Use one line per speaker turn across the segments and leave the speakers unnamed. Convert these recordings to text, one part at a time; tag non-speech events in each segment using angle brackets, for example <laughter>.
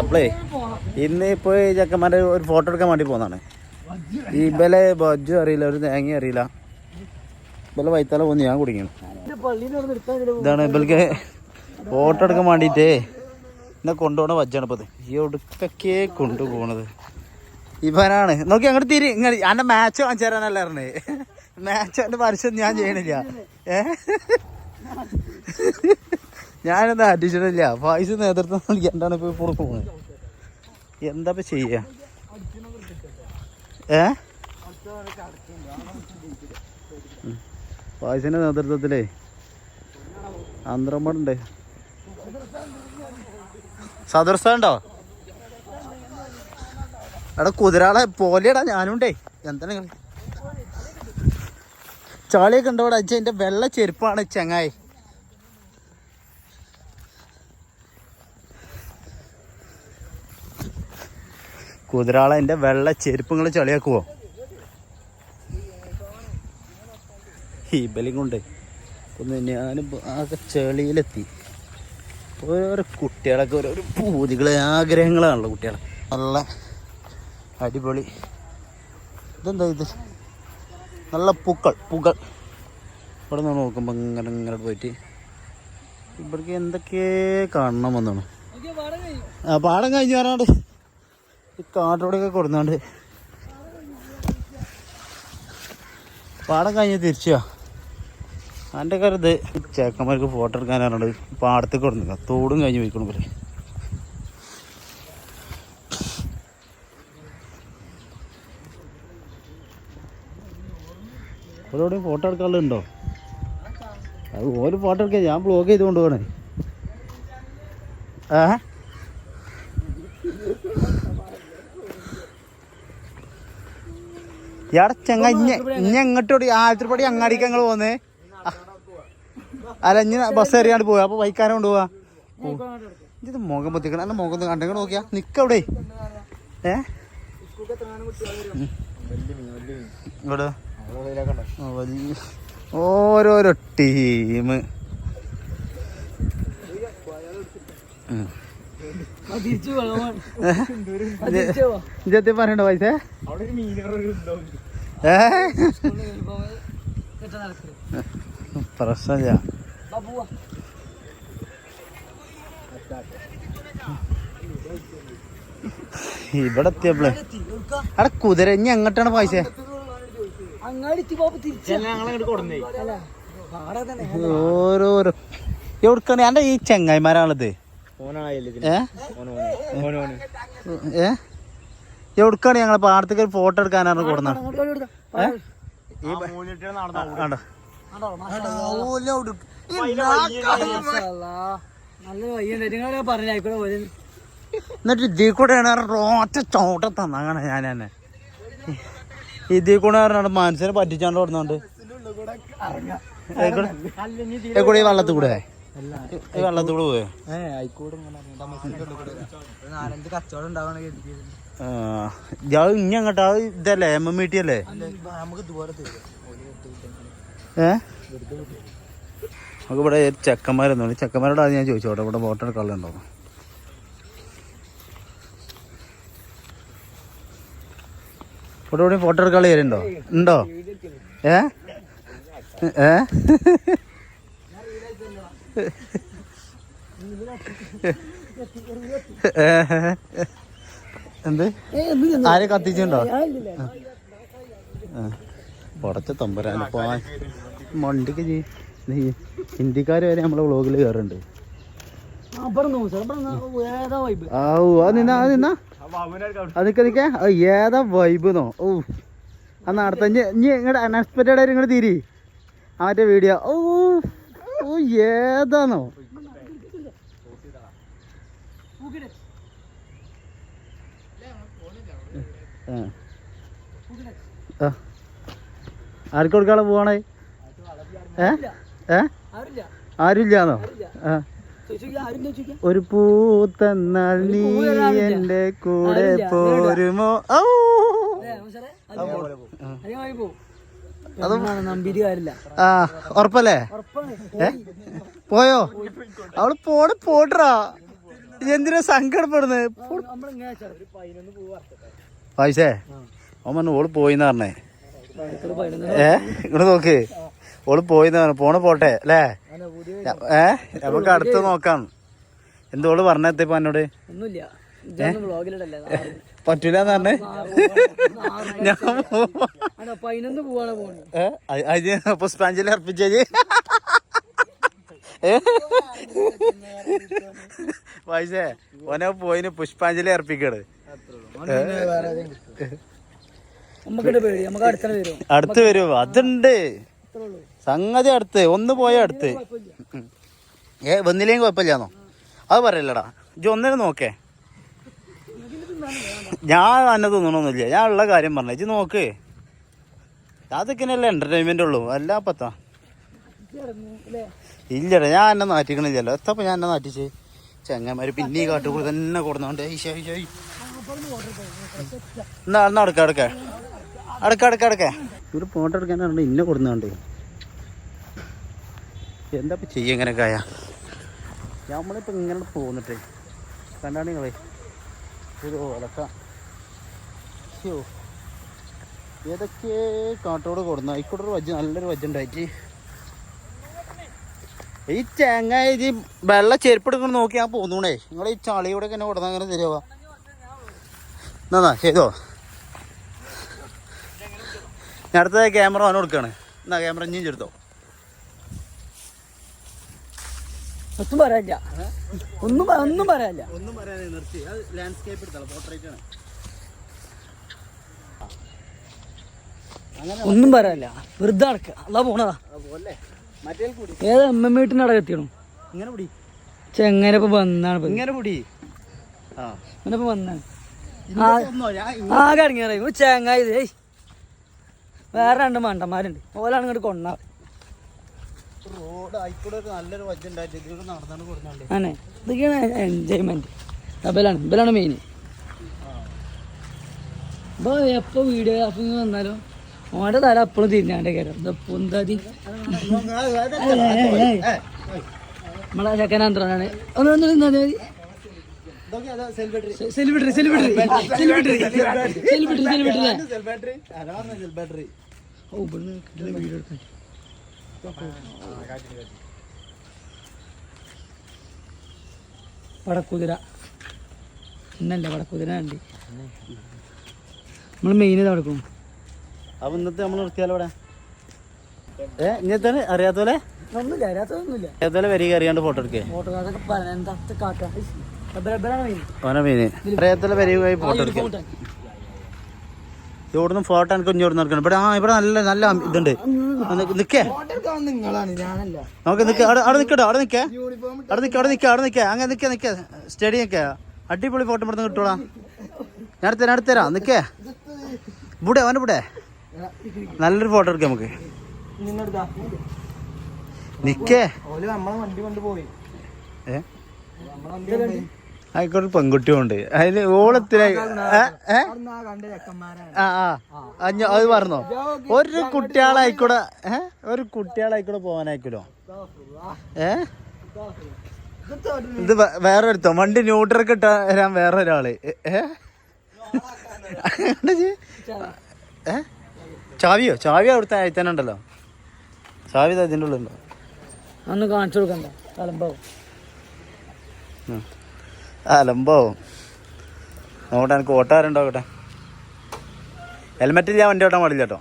അപ്പളേ ഇന്ന് ഇപ്പൊ ഈ ചെക്കന്മാരെ ഒരു ഫോട്ടോ എടുക്കാൻ വേണ്ടി പോന്നാണ് ഈ ഇബലെ ബജ്ജു അറിയില്ല ഒരു തേങ്ങ അറിയില്ല. ഇബലെ വൈത്താല പോന്ന് ഞാൻ കുടിക്കണം ഇതാണ് ഇബൽക്ക് ഫോട്ടോ എടുക്കാൻ വേണ്ടിട്ടേ എന്നെ കൊണ്ടുപോണ വജ്ജാണ് ഇപ്പത്. ഈ ഒടുക്കൊക്കെ കൊണ്ടുപോണത്. ഇവനാണ്. നോക്കി അങ്ങോട്ട് തിരി ഇങ്ങനെ എന്റെ മാച്ച് കാണിച്ചു തരാനല്ല മാച്ച് എന്റെ പരസ്യം ഞാൻ ചെയ്യണില്ല. ഏ? ഞാനെന്താ അഡീഷണൽ ഇല്ല പൈസ നേതൃത്വം നൽകിയാണ്ടാണ് ഇപ്പൊ ഇപ്പോൾ പോകുന്നത് എന്താ ചെയ്യ? ഏ? പായസിന്റെ നേതൃത്വത്തിലേ ആന്ധ്രമ്മണ്ട് സദർസുണ്ടോ എടാ കുതിരാളെ പോലെയടാ ഞാനുണ്ടേ എന്താണ് ചാളിയൊക്കെ ഉണ്ടോ ഇവിടെ അച്ഛൻ എന്റെ വെള്ള ചെരുപ്പാണ് ചെങ്ങായി. കുതിരാളെ എന്റെ വെള്ള ചെരുപ്പ് നിങ്ങൾ ചളിയാക്കുവോ? ഈ ബലിയും കൊണ്ട് ഒന്ന് ഞാനും ആകെ ചെളിയിലെത്തി. ഓരോരോ കുട്ടികളൊക്കെ ഓരോരോ പൂതികൾ ആഗ്രഹങ്ങളാണല്ലോ കുട്ടികളെ. നല്ല അടിപൊളി. ഇതെന്താ ഇത്? നല്ല പൂക്കൾ പൂക്കൾ. ഇവിടെ നിന്ന് നോക്കുമ്പോൾ ഇങ്ങനെ ഇങ്ങനെ പോയിട്ട് ഇവിടേക്ക് എന്തൊക്കെ കാണണം എന്നാണ് ആ പാടം കഴിഞ്ഞ് വരാണ്ട്. ഈ കാട്ടോടൊക്കെ കൊടുന്നാണ്ട്. പാടം കഴിഞ്ഞ് തിരിച്ചോ. എന്റെ കരുത് ചേക്കന്മാർക്ക് ഫോട്ടോ എടുക്കാനാണ് പാടത്തേക്ക് കൊടുക്കുക തോടും കഴിഞ്ഞ് പോയിക്കണം പോലെ ഓരോടെ ഫോട്ടോ എടുക്കാനുള്ളതുണ്ടോ അത് ഓരോ ഫോട്ടോ എടുക്കാൻ. ഞാൻ ബ്ലോഗ് ചെയ്ത് കൊണ്ടുപോകണേ ഏ ഇയാടെ ചെങ്ങ ഇഞ്ഞ എങ്ങോട്ടോടി? ആയിരത്തിപ്പടി അങ്ങാടിക്ക് ഞങ്ങൾ പോന്നേ. അല്ല ഇഞ്ഞ ബസ് എറിയാണ്ട് പോവാ. അപ്പൊ വൈകാരം കൊണ്ടുപോവാ. ഇത് മുഖം പൊത്തിക്കണം. അല്ല മുഖം കണ്ടെങ്കിൽ നോക്കിയാ. നിക്കവിടെ ഏ? ഓരോരോ ടീം ഇജത്തി പറയണ്ട പൈസ? പ്രശ്ന പ്രശ്നമില്ല. ഇവിടെ എത്തിയപ്പോളേ. അവിടെ കുതിര ഇനി എങ്ങോട്ടാണ് പൈസ? ഓരോരോ. എവിടുക്കാണ്? എന്റെ ഈ ചെങ്ങായിമാരാണത്. ഏ? എവിടുക്കാണ് ഞങ്ങളെ പാടത്തേക്ക് ഒരു ഫോട്ടോ എടുക്കാനാണ് കൊടുന്ന
നല്ല വയ്യണ്ട നിങ്ങളെ പറഞ്ഞായിക്കോട്ടെ പോലെ
എന്നിട്ട് ഇതിൽ കൂടെ റോറ്റ ചോട്ട തന്നാണ് ഞാൻ തന്നെ. ഇതിൽ കൂടെ മനസ്സിനെ പറ്റിച്ചാണ്ട് കൊടുന്നുണ്ട് കൂടെ ഈ വെള്ളത്തിൽ കൂടെ. കൂടെ പോയോ
നാലഞ്ച്
ഇനി അങ്ങോട്ട് അങ്ങോട്ടാ ഇതല്ലേ എം എം ടി അല്ലേ?
നമുക്ക് ദൂരെ
ഏ? നമുക്ക് ഇവിടെ ചെക്കന്മാരൊന്നും ചെക്കന്മാരോട് ഞാൻ ചോദിച്ചോട്ടെ ഇവിടെ ഫോട്ടോ എടുക്കാറുണ്ടോ ഇവിടെ ഇവിടെ ഫോട്ടോ എടുക്കാനുള്ള ഉണ്ടോ? ഉണ്ടോ? ഏ? ഏ? <laughs> എന്ത്? ആരെ കത്തിച്ചുണ്ടോ പുറത്ത് തമ്പരാൻ മണ്ടിക്ക് ഹിന്ദിക്കാര് വരെ നമ്മളെ വ്ളോഗിൽ കയറുന്നുണ്ട്
ഏതാ വൈബ്
ആ ഓ അത് നിന്നാ. അത് നിന്നാ അത് നിക്ക നിക്ക അത് ഏതാ നോ ഓ അന്ന് അടുത്ത ഇനി ഇങ്ങോട്ട് അൺഎക്സ്പെക്റ്റഡ് ആയിട്ട് ഇങ്ങോട്ട് തീരി. ആ മറ്റേ വീഡിയോ ഓ ആ. ആർക്ക് കൊടുക്കാളെ പോവാണേ? ഏ? ആരുമില്ലാന്നോ ആ. ഒരു പൂ തന്നാൽ നീ എന്റെ കൂടെ പോരുമോ? ഔ!
കാര്യമില്ല
ആ ഉറപ്പല്ലേ? ഏ? പോയോ? അവൾ പോടെ പോട്ടറാ എന്തിനാ സങ്കടപ്പെടുന്നത് പൈസേ? ഓൻ പറഞ്ഞു ഓൾ പോയിന്ന് പറഞ്ഞേ. ഏ? ഇങ്ങോട്ട് നോക്ക്. ഓൾ പോയിന്ന് പറഞ്ഞു. പോണ പോട്ടെ അല്ലേ? ഏ? നമുക്ക് അടുത്ത് നോക്കാം. എന്തോൾ പറഞ്ഞെത്തിപ്പോ എന്നോട്?
ഒന്നുമില്ല.
പറ്റൂല എന്ന് പറഞ്ഞേ? ഞാൻ അർപ്പിച്ചത് പൈസേ ഓനെ പോയിന് പുഷ്പാഞ്ജലി അർപ്പിക്കട് അടുത്ത് വരും. അതുണ്ട്. സംഗതി അടുത്ത് ഒന്ന് പോയ അടുത്ത്. ഏ വന്നില്ലെങ്കിൽ കുഴപ്പമില്ലാന്നോ? അത് പറയല്ലടാ. ഇജ് ഒന്നിനും നോക്കേ. ഞാൻ അന്നെ തിന്നണമൊന്നുമില്ല ഞാൻ ഉള്ള കാര്യം പറഞ്ഞു. ഇജ്ജ് നോക്ക്. അതൊക്കെയല്ലേ എന്റർടൈൻമെന്റ് ഉള്ളൂ. അല്ല പത്താ
അല്ലേ
ഇല്ലടാ ഞാൻ എന്നെ നാറ്റിക്കണില്ലല്ലോ. എത്തപ്പോ ഞാൻ എന്നെ നാട്ടിച്ച് ചങ്ങന്മാര് പിന്നെ ഈ കാട്ടുകൂടി തന്നെ കൊടുന്നോണ്ട്. എന്നാ എന്നാ അടുക്ക അടുക്ക. അടുക്ക അടുക്ക അടുക്ക. ഇവർ ഫോട്ടോ എടുക്കാനാണ് ഇന്നെ കൊടുന്നോണ്ട്. എന്താ ഇപ്പൊ ചെയ്യ ഇങ്ങനെ കായ നമ്മളിപ്പോ ഇങ്ങനെ പോന്നിട്ടേ. കണ്ടാണ് നിങ്ങളെ? ഒരു ഓലക്ക ശ്ശോ. ഏതൊക്കെ കാട്ടോട് കൊടുന്ന? ആയിക്കോട്ടെ ഒരു വജ്ജ നല്ലൊരു വജ്ജ ഉണ്ടായിട്ട്. ഈ ചങ്ങായി ഇത് വെള്ള ചെരുപ്പ് എടുക്കണ നോക്കി ഞാൻ പോന്നൂണേ. നിങ്ങൾ ഈ ചളിയോടെ തന്നെ കൊടുന്ന അങ്ങനെ തരുവാ? എന്നാ ചെയ്തോ. ഞാൻ അടുത്ത ക്യാമറ അവന് കൊടുക്കാണ്. എന്നാ ക്യാമറ ഇഞ്ഞും
ഒന്നും പറയാനില്ല. ഒന്നും ഒന്നും പറയാനില്ല.
ഒന്നും പറയാനേ നിർത്തി. അത് ലാൻഡ്സ്കേപ്പ് എടുത്തോ പോർട്രേറ്റ് ആണ്.
ഒന്നും പറയാനില്ല. വെറുതെ നടക്കുക അതാ പോണതാ. ഏതാ എം വീട്ടിന് അവിടെ എത്തിയണു?
ഇങ്ങനെ പിടി.
ചെങ്ങനെ ഇപ്പൊ വന്നാണ്
ഇങ്ങനെ പിടി.
ഇങ്ങനെ ഇപ്പൊ വന്നാണ്. ആകെ അടങ്ങിയാറേ ചെങ്ങായി വേറെ രണ്ട് മണ്ടന്മാരുണ്ട്. ഓലാണ് ഇങ്ങോട്ട് കൊണ്ടാ
റോഡ് ആയിക്കൂടെ ഒരു നല്ലൊരു വജ്ജ ഉണ്ടായിട്ട് ഇതിലൂടെ നടന്നാണ് കൊടുക്കാണ്ട്
ആണേ. ഇതൊക്കെയാണ് എൻജോയ്മെന്റ് ഇബലാണ് ഇബലാണ് മെയിൻ ഇപ്പൊ എപ്പോ വീഡിയോ അപ്പൊ വന്നാലും? ഓന്റെ തല അപ്പോഴും തിരിഞ്ഞാണ്ട് കയറും ഇതപ്പോ. നമ്മളെ ചെക്കനാന്ത്രാണ് ഒന്ന് ഒന്ന് നിന്നാ മതി. Celebrity celebrity celebrity celebrity celebrity അല്ലേ ഓ ഇവിടുന്ന് വീഡിയോ എടുക്കാൻ. വടക്കുതിര. ഇന്നല്ല വടക്കുതിര ഉണ്ട് നമ്മൾ മെയിൻ ഇത് നടക്കും
അപ്പൊ ഇന്നത്തെ നമ്മൾ നിർത്തിയാലോ ഇവിടെ? ഏ ഇങ്ങനത്തെ അറിയാത്തോലെ?
ഒന്നുമില്ല
അറിയാത്തൊന്നുമില്ല വരിക അറിയാണ്ട് ഫോട്ടോ എടുക്കേ.
ഫോട്ടോ കാട്ടാ. ഇബലാണ് മെയിൻ
ഓനെ മീന് അറിയാത്തോലെ വരിക ഫോട്ടോ എടുക്കേ. ഇവിടുന്ന് ഫോട്ടോ എനിക്ക് ഇഞ്ഞോട് നടക്കണം ഇവിടെ ആ ഇവിടെ നല്ല നല്ല ഇതുണ്ട്. നിക്ക്- നമുക്ക് നിക്കേ അവിടെ നിക്കട്ടോ അവിടെ നിക്കേ. അവിടെ നിക്ക അവിടെ നിക്ക അവിടെ നിക്കേ. അങ്ങനെ നിക്കേ നിക്കേ. സ്റ്റഡി നിക്കേ അടിപൊളി ഫോട്ടോ ഇവിടുന്ന് കിട്ടൂടാ. ഞാൻ എടുത്തരാം എടുത്തരാം നിക്കേ. ഇവിടെ അവന്റെ ഇവിടെ. നല്ലൊരു ഫോട്ടോ എടുക്കാം നമുക്ക്. നിക്കേ.
നമ്മളെ വണ്ടി കൊണ്ടുപോയി
ഏ?
നമ്മളെ വണ്ടി
ആയിക്കോട്ടെ പെൺകുട്ടിയും ഉണ്ട് അതിന്
കണ്ട
ആ ആ. അത് പറഞ്ഞോ. ഒരു കുട്ടികളായിക്കൂടെ ഏ? ഒരു കുട്ടികളായിക്കൂടെ പോകാനായിക്കൂലോ ഏ? ഇത് വേറെ ഒരുത്തോ വണ്ടി ന്യൂട്രക്ക് ഇട്ട തരാൻ വേറെ ഒരാൾ ഏ? ചാവിയോ? ചാവി അവിടുത്തെ അയത്തന്നെ ഉണ്ടല്ലോ. ചാവി ഇതിന്റെ ഉള്ളിലുണ്ടോ.
അന്ന് കാണിച്ചു കൊടുക്കണ്ട. കളമ്പോ
ഉം. അലമ്പാവും നോട്ടെ എനിക്ക് ഓട്ടാറുണ്ടാവട്ടെ ഹെൽമെറ്റ് ഇല്ല വണ്ടി ഓട്ടാൻ പാടില്ല കേട്ടോ.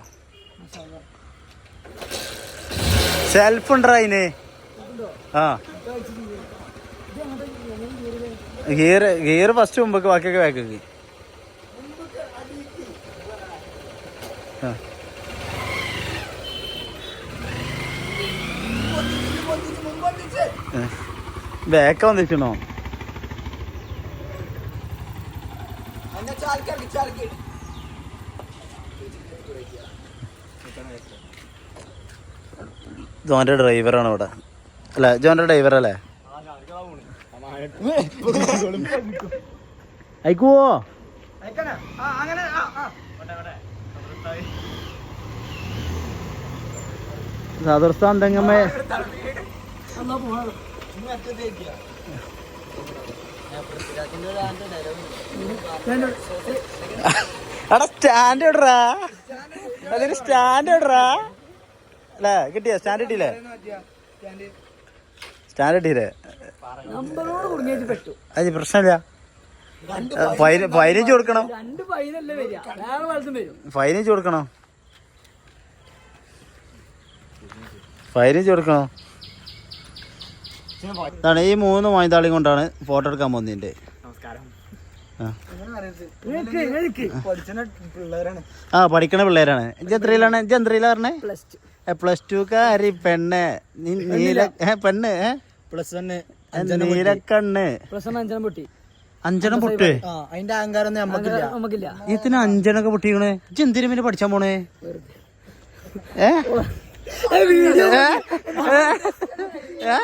സെൽഫ് ഉണ്ടോ അതിന്. ആ. ഗിയർ ഗിയർ ഫസ്റ്റ് മുമ്പേക്ക് ബാക്കിയൊക്കെ ബാക്കൊക്കെ ബാക്ക് ജോന്റെ ഡ്രൈവറാണ് ഇവിടെ. അല്ല ജോന്റെ ഡ്രൈവർ അല്ലേ? അയക്കുവോ? സാദർസ്ഥാൻ തെങ്ങമ്മേ. എടാ സ്റ്റാൻഡ് ഇടറാ. അതൊരു സ്റ്റാൻഡ് ഇടറാ. അല്ലേ കിട്ടിയ? സ്റ്റാൻഡ് കിട്ടിയില്ലേ സ്റ്റാൻഡ് കിട്ടിയില്ലേ അത് പ്രശ്നമില്ല. ഫൈനേജ് കൊടുക്കണം. ഫൈനേജ് കൊടുക്കണം. ഫൈനേജ് കൊടുക്കണം. അതാണ് ഈ മൂന്ന് മൈതാളി കൊണ്ടാണ് ഫോട്ടോ എടുക്കാൻ പോകുന്നതിന്റെ. ആ. പഠിക്കണ പിള്ളേരാണ്. എത്രയിലാണ്? എത്രയിലാ പറഞ്ഞേ?
പ്ലസ് ടു
പ്ലസ് ടു കാരി പെണ്ണ്. നീല പെണ്ണ്?
പ്ലസ്
നീലക്കണ്ണ്
പ്ലസ് വൺ അഞ്ചെണ്ണം പൊട്ടി.
അഞ്ചണം പൊട്ട്.
ആ അതിന്റെ അഹങ്കാരം നമുക്കില്ല
നമുക്കില്ല
ഇതിന് അഞ്ചണൊക്കെ പൊട്ടിക്കണേ. ജന്തിരി എന്തിനു പിന്നെ പഠിച്ചാൻ പോണേ? ഏ? ഏ?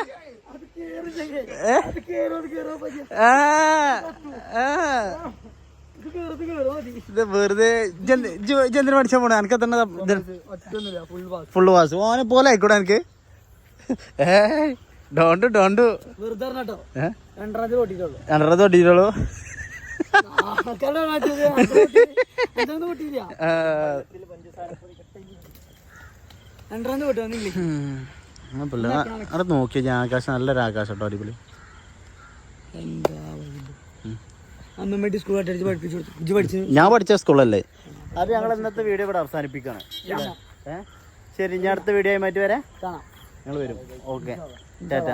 ഇത് വെറുതെ ഇജ്ജെന്തിനു പഠിച്ചാൻ പോണേ? എനിക്ക് തന്നെ ഫുള്ള് പാസ് ഓനെ പോലെ ആയിക്കോട്ടെ എനിക്ക് ഏ ഡോണ്ടു ഡോണ്ടു. രണ്ടര തൊട്ടിട്ടുള്ളൂ
ആൾക്കാരുടെ മാറ്റത്
പിള്ളേർ അവിടെ നോക്കിയ ഞാൻ ആകാശം നല്ലൊരു കേട്ടോ അടിപൊളി. ഞാൻ പഠിച്ച സ്കൂളല്ലേ? അത് ഞങ്ങൾ ഇന്നത്തെ വീഡിയോ ഇവിടെ അവസാനിപ്പിക്കുകയാണ്. ശരി ഞാൻ അടുത്ത വീഡിയോ ആയി മാറ്റി വരാം.
കാണാം.
ഞങ്ങൾ വരും. ഓക്കെ. ടാറ്റ.